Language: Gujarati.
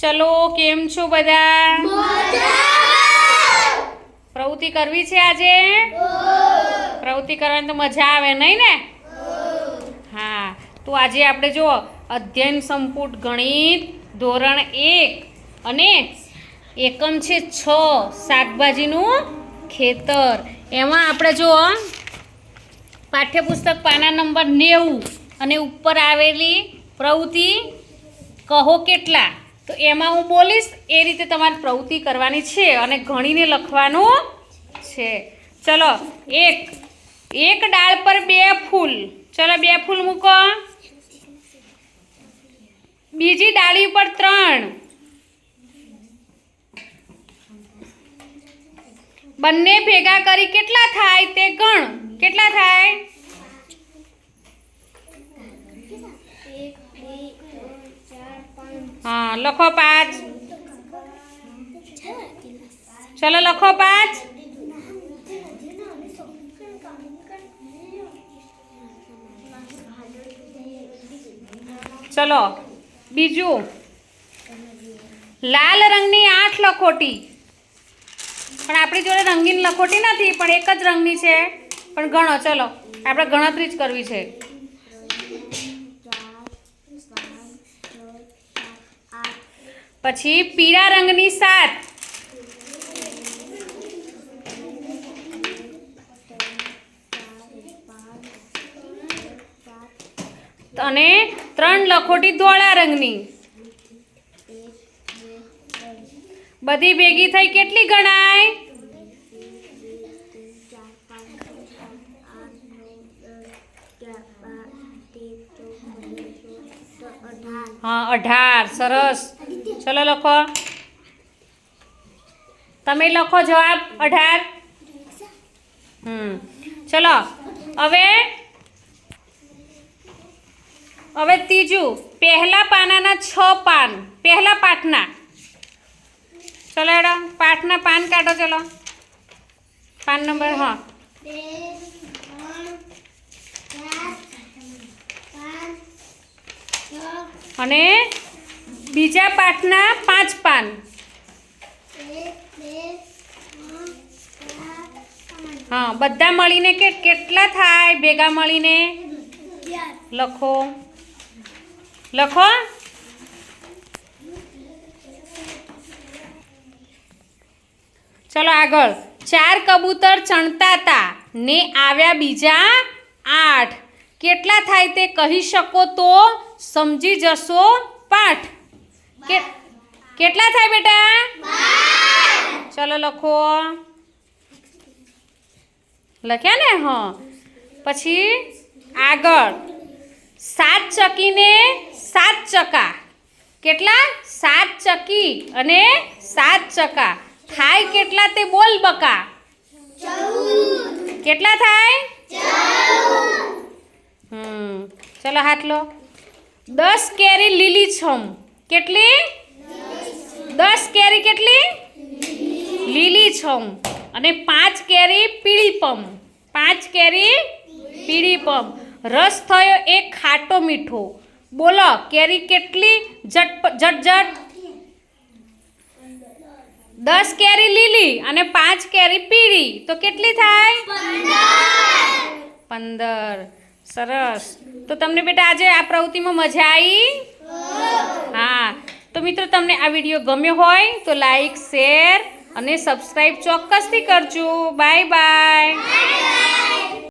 ચલો કેમ છો બધા? પ્રવૃત્તિ કરવી છે આજે? પ્રવૃત્તિ કરવાની તો મજા આવે નહીં ને? હા તો આજે આપણે જુઓ અધ્યયન સંપુટ ગણિત ધોરણ એક અને એકમ છે છ શાકભાજીનું ખેતર. એમાં આપણે જો પાઠ્યપુસ્તક પાના નંબર નેવું અને ઉપર આવેલી પ્રવૃત્તિ કહો કેટલા? તો એમાં હું બોલીશ, એ રીતે તમારે પ્રવૃત્તિ કરવાની છે અને ગણીને લખવાનું છે. ચલો, એક. એક ડાળ પર બે ફૂલ. ચલો, બે ફૂલ મૂકો. બીજી ડાળી ઉપર ત્રણ. બંને ભેગા કરી કેટલા થાય તે ગણ. કેટલા થાય હા લખો પાંચ. ચલો લખો પાંચ. ચલો, બીજું. લાલ રંગની આઠ લખોટી. પણ આપણી જોડે રંગીન લખોટી નથી, પણ એક જ રંગની છે. પણ ગણો, ચલો. આપણે ગણતરી જ કરવી છે. પછી પીળા રંગની સાત. અને ત્રણ લખોટી ધોળા રંગની. બધી ભેગી થઈ કેટલી ગણાય? હા, અઢાર, સરસ. ચલો લખો. તમે લખો જવાબ અઢાર. હમ, ચલો. હવે હવે ત્રીજું. પહેલા પાનાના છ પાન. પહેલા પાઠના. ચલો એડો પાઠના પાન કાઢો, ચલો. પાન નંબર, હા. અને બીજા પાઠના પાંચ પાન. હા, બધા મળીને કે કેટલા થાય? ભેગા મળીને? લખો. લખો. ચલો આગળ. ચાર કબૂતર ચણતા હતા ને આવ્યા બીજા આઠ. કેટલા થાય તે કહી શકો તો? સમજી જશો પાઠ. કેટલા થાય બેટા? ચલો લખો. લખ્યા ને? હા. પછી આગળ. સાત ચકીને સાત ચકા. કેટલા? સાત ચકી અને સાત ચકા. થાય કેટલા તે બોલ બકા. કેટલા થાય? હમ. ચલો હાથ લો. દસ કેરી લીલી છમ કેટલી? દસ કેરી કેટલી? લીલી છમ. અને પાંચ કેરી પીળી પમ. પાંચ કેરી પીળી પમ. રસ થયો એ ખાટો મીઠો. બોલો, કેરી કેટલી? જટ જટ દસ કેરી લીલી અને પાંચ કેરી પીળી. તો કેટલી થાય? પંદર. સરસ. તો તમને બેટા આજે આ પ્રવૃત્તિમાં મજા આવી હા, તો મિત્રો તમને આ વીડિયો ગમ્યો હોય તો લાઈક શેર અને સબસ્ક્રાઈબ ચોક્કસથી કરજો. Bye bye